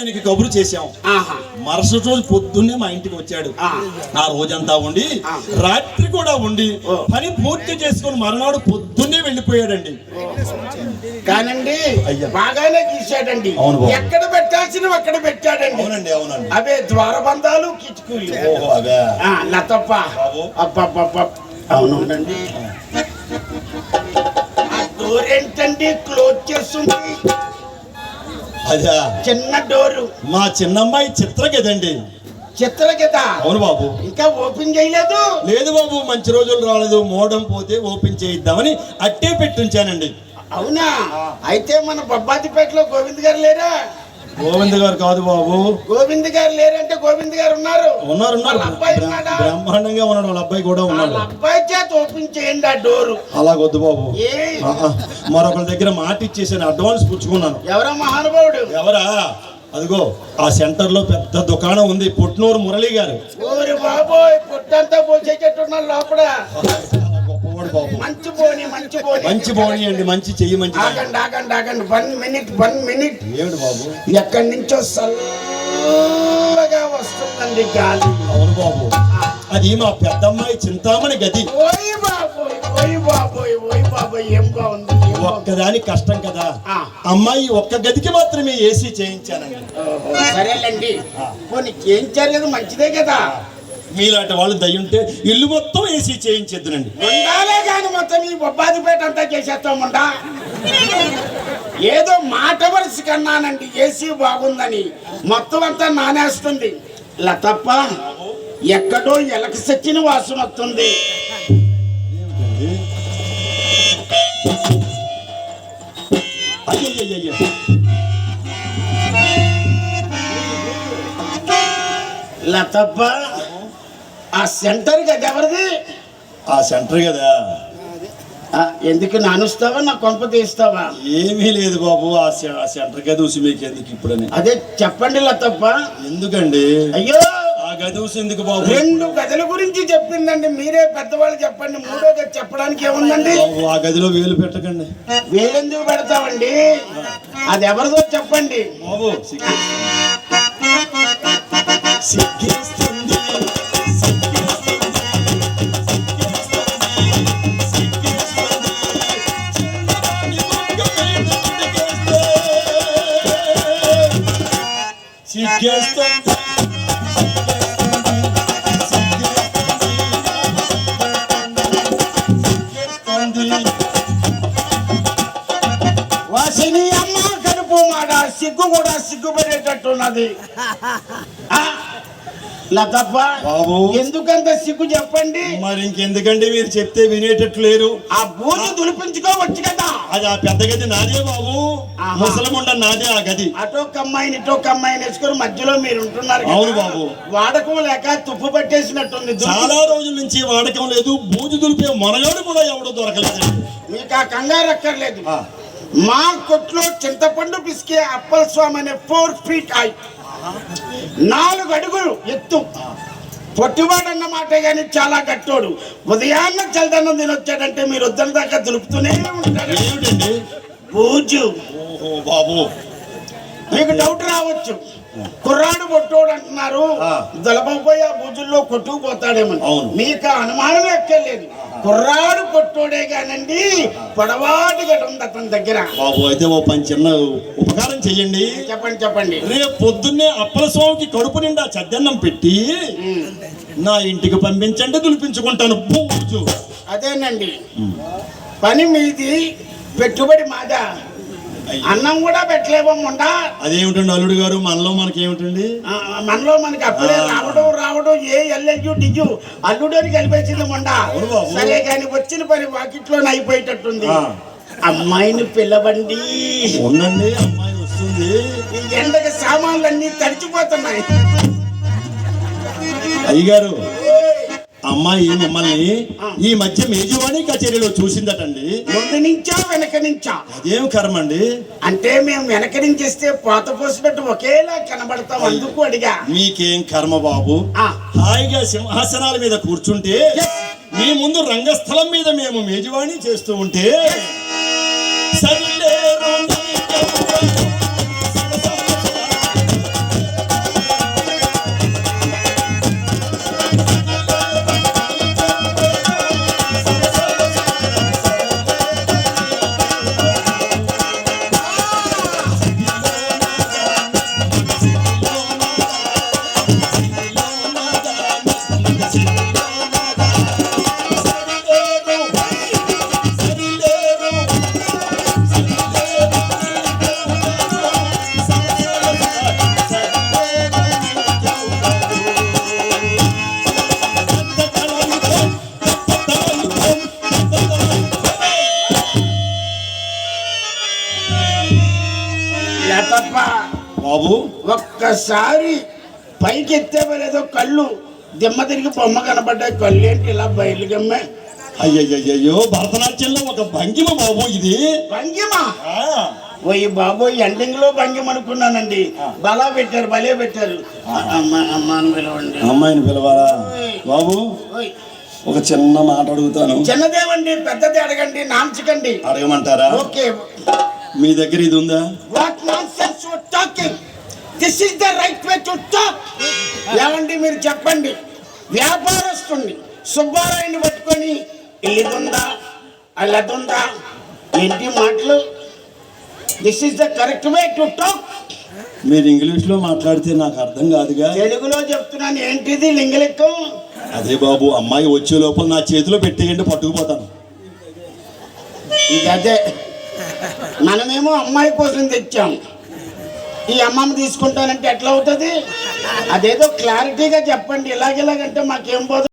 ఆయనకి కబురు చేశాం. ఆహా. మరుసటి రోజు పొద్దున్నే మా ఇంటికి వచ్చాడు. ఆ. రోజంతా ఉండి. రాత్రి కూడా ఉండి. పని పూర్తి చేసుకుని మరునాడు పొద్దున్నే వెళ్ళిపోయాడండి. కానండి. బాగానే గీశాడండి. ఎక్కడ పెట్టాల్సినవి అక్కడ పెట్టాడండి. అవునండి అవునండి. అవే ద్వారబంధాలు కిచుకులు లతప్ప. అబ్బబ్బబ్బ. అవునండి. డోర్ ఏంటండి? క్లోజ్ చేస్తుంది. అదే. చిన్న డోరు. మా చిన్నమ్మాయి చిత్ర కదండి చిత్ర కదా అవును బాబు. ఇంకా ఓపెన్ చేయలేదు? లేదు బాబు మంచి రోజులు రాలేదు. మోడం పోతే ఓపెన్ చేయిద్దామని అట్టే పెట్టుంచానండి. అవునా? అయితే మన బొబ్బాతిపేటలో గోవింద్ గారు లేరా? గోవింద్ గారు కాదు బాబు. గోవింద్ గారు లేరంటే గోవింద్ గారు ఉన్నారు. ఉన్నారు ఉన్నారు? బ్రహ్మాండంగా ఉన్నాడు వాళ్ళ అబ్బాయి కూడా ఉన్నాడు. అబ్బాయి చేత ఓపెన్ చేయండి ఆ డోరు. అలాగొద్దు బాబు. మరొకరి దగ్గర మాట ఇచ్చేసాను అడ్వాన్స్ పుచ్చుకున్నాను. ఎవరో మహానుభావుడు? ఎవరా? అదిగో ఆ సెంటర్లో పెద్ద దుకాణం ఉంది పుట్నూరు మురళి గారు. బాబోయ్ పుట్టంతా పోసేటట్టున్నారు లోపల. గొప్పవాడు బాబు. మంచి పోని మంచి పోని మంచి బోని అండి మంచి చెయ్యి మంచి ఆగండి ఆగండి ఆగండి. One minute one minute. ఏమిటి బాబు? ఎక్కడి నుంచో చల్లగా వస్తుందండి గాలి. అవును బాబు. అది మా పెద్దమ్మాయి చింతామణి గది. ఓయ్ బాబోయ్ ఓయ్ బాబోయ్ ఓయ్ బాబోయ్ ఏం బాగుంది ఏం బాగుంది. ఒక్కదాని కష్టం కదా. అమ్మాయి ఒక్క గదికి మాత్రమే ఏసీ చేయించానండి. సరేలేండి. పోనీ చేయించారు కదా మంచిదే కదా. మీలాంటి వాళ్ళు దయ్యుంటే ఇల్లు మొత్తం ఏసీ చేయించేద్దునండి. ఉండాలే కానీ మొత్తం ఈ బొబ్బాదిపేట అంతా చేసేస్తాముండా ఏదో మాట వరుస కన్నానండి ఏసీ బాగుందని. మొత్తం అంతా నానేస్తుంది. ఇలా తప్ప ఎక్కడో ఎలక సచ్చిన వాసన వస్తుంది. అయ్యయ్యయ్యయ్య. తప్ప ఆ సెంటర్ కదా ఎవరిది? ఆ సెంటర్ కదా. ఎందుకు నానుస్తావా నా కొంప తీస్తావా? ఏమీ లేదు బాబు ఆ సెంటర్ గది ఊసి మీకు ఎందుకు ఇప్పుడని? అదే చెప్పండి లతప్ప. ఎందుకండి? అయ్యో! ఆ గది ఊసి ఎందుకు బాబు రెండు గదుల గురించి చెప్పిందండి మీరే పెద్దవాళ్ళు చెప్పండి మూడో గది చెప్పడానికి ఏముందండి? బాబు ఆ గదిలో వేలు పెట్టకండి. వేలెందుకు పెడతామండి అది ఎవరిదో చెప్పండి. బాబు. సిగ్గేస్తుంది. వాసిని అమ్మ కడుపు మాట సిగ్గు కూడా సిగ్గుపడేటట్టున్నది లతప్ప బాబు. ఎందుకంత సిగ్గు చెప్పండి? మరి ఇంకెందుకండి? మీరు చెప్తే వినేటట్లు లేరు. ఆ బూజు దులిపించుకోవచ్చు కదా. అది ఆ పెద్ద గది నాదే బాబు. ముసలముండ నాదే ఆ గది. అటొక్క అమ్మాయిని ఇటొక్క అమ్మాయిని వేసుకొని మధ్యలో మీరు ఉంటున్నారు. అవును బాబు. వాడకం లేక తుప్పు పట్టేసినట్టుంది. చాలా రోజుల నుంచి వాడకం లేదు. బూజు దులిపే మనగాడు కూడా ఎవడో దొరకలేదండి. మీకు ఆ కంగారు అక్కర్లేదు. మా కొట్లో చింతపండు పిసికే అప్పల్ స్వామి అనే ఫోర్ ఫీట్ హై నాలుగు అడుగులు ఎత్తు. పొట్టివాడు అన్నమాట కానీ చాలా గట్టోడు. ఉదయాన్న చల్దన్నం తినొచ్చాడంటే మీరు వద్దన దాకా దులుపుతూనే ఉంటాడు. బూజు. బాబు. మీకు డౌట్ రావచ్చు. కుర్రాడు కొట్టోడు అంటున్నారు. ఆ. దళపపోయి ఆ బూజుల్లో కొట్టుకుపోతాడేమో. అవును. మీకు అనుమానం ఎక్కర్లేదు. కుర్రాడు కొట్టోడే కానండి పొడవాటి గడ ఉంది అతని దగ్గర. బాబు అయితే ఓ పని చిన్న ఉపకారం చెయ్యండి. చెప్పండి చెప్పండి. రేపు పొద్దున్నే అప్పల స్వామికి కడుపు నిండా చద్దన్నం పెట్టి. నా ఇంటికి పంపించండి దులిపించుకుంటాను బూజు. అదేనండి. పని మీది పెట్టుబడి మాదా. అన్నం కూడా పెట్టలేవమ్మండా అదేమిటండి అల్లుడు గారు? మనలో మనకి ఏమిటండి మనలో మనకి అప్పుడే. రావడం రావడం ఏ ఎల్ఎల్యు డిగ్యూ అల్లుడని కలిపేసింది మొండ. సరే కానీ వచ్చిన పని వాకిట్లోనే అయిపోయేటట్టుంది. అమ్మాయిని పిల్లబండి ఉండండి అమ్మాయి వస్తుంది. ఈ ఎండకి సామాన్లన్నీ తడిచిపోతున్నాయి. అయ్యగారు అమ్మాయి మిమ్మల్ని ఈ మధ్య మేజువాణి కచేరీలో చూసిందటండి. ముందు నుంచా వెనక నుంచా? అదేం కర్మ అండి అంటే మేము వెనక నుంచి ఇస్తే పోత పోసినట్టు ఒకేలా కనబడతాం అందుకు అడిగా. మీకేం కర్మ బాబు. హాయిగా సింహాసనాల మీద కూర్చుంటే మీ ముందు రంగస్థలం మీద మేము మేజువాణి చేస్తూ ఉంటే సరిలేరు ఒక్కసారి పైకి ఎత్తేవలేదో కళ్ళు దిమ్మ తిరిగి బొమ్మ కనబడ్డాయి. కళ్ళు ఏంటి ఇలా బయలుగమ్మే అయ్యయ్యో భరతనాట్యంలో ఒక భంగిమ బాబు ఇది. భంగిమ? ఓయ్ బాబోయ్ ఎండింగ్లో భంగిమ అనుకున్నానండి. బలా పెట్టారు భలే పెట్టారు. అమ్మ అమ్మ అని పిలవండి. అమ్మాయిని పిలవాలా? బాబు ఒక చిన్న మాట అడుగుతాను. చిన్నదేవండి పెద్దది అడగండి నాంచకండి. అడగమంటారా? ఓకే. మీ దగ్గర ఇది ఉందా? What you talking this is the right way to talk ఏమండి మీరు చెప్పండి? వ్యాపారస్తుని సుబ్బారాయుని పట్టుకొని ఇల్లుందా అల్లదుందా? ఏంటి మాటలు? This is the correct way to talk మీరు ఇంగ్లీష్లో మాట్లాడితే నాకు అర్థం కాదుగా. తెలుగులో చెప్తున్నాను ఏంటిది లింగలిక్కం అదే బాబు అమ్మాయి వచ్చే లోపల నా చేతిలో పెట్టేయండి పట్టుకుపోతాను. ఇది అదే మనమేమో అమ్మాయి కోసం తెచ్చాం. ఈ అమ్మమ్మ తీసుకుంటానంటే ఎట్లా అవుతుంది? అదేదో క్లారిటీగా చెప్పండి. ఇలాగిలాగంటే మాకేం పోదు